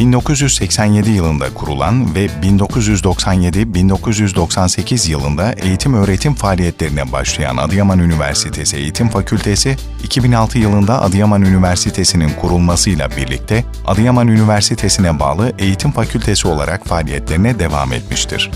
1987 yılında kurulan ve 1997-1998 yılında eğitim öğretim faaliyetlerine başlayan Adıyaman Üniversitesi Eğitim Fakültesi, 2006 yılında Adıyaman Üniversitesi'nin kurulmasıyla birlikte Adıyaman Üniversitesi'ne bağlı eğitim fakültesi olarak faaliyetlerine devam etmiştir.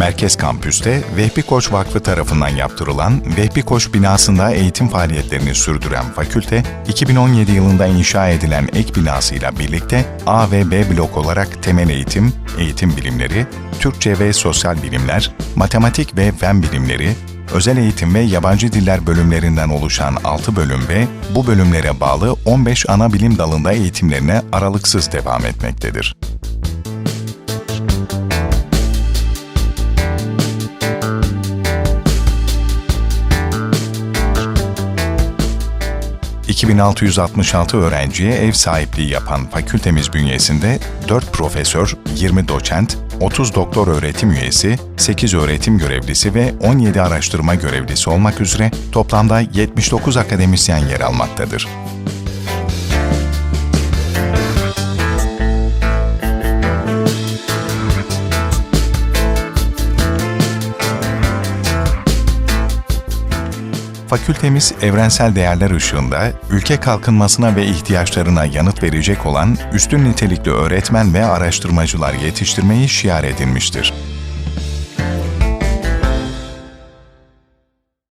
Merkez Kampüs'te Vehbi Koç Vakfı tarafından yaptırılan Vehbi Koç binasında eğitim faaliyetlerini sürdüren fakülte, 2017 yılında inşa edilen ek binasıyla birlikte A ve B blok olarak temel eğitim, eğitim bilimleri, Türkçe ve sosyal bilimler, matematik ve fen bilimleri, özel eğitim ve yabancı diller bölümlerinden oluşan 6 bölüm ve bu bölümlere bağlı 15 ana bilim dalında eğitimlerine aralıksız devam etmektedir. ...2666 öğrenciye ev sahipliği yapan fakültemiz bünyesinde 4 profesör, 20 doçent, 30 doktor öğretim üyesi, 8 öğretim görevlisi ve 17 araştırma görevlisi olmak üzere toplamda 79 akademisyen yer almaktadır. Fakültemiz evrensel değerler ışığında ülke kalkınmasına ve ihtiyaçlarına yanıt verecek olan üstün nitelikli öğretmen ve araştırmacılar yetiştirmeyi şiar edinmiştir.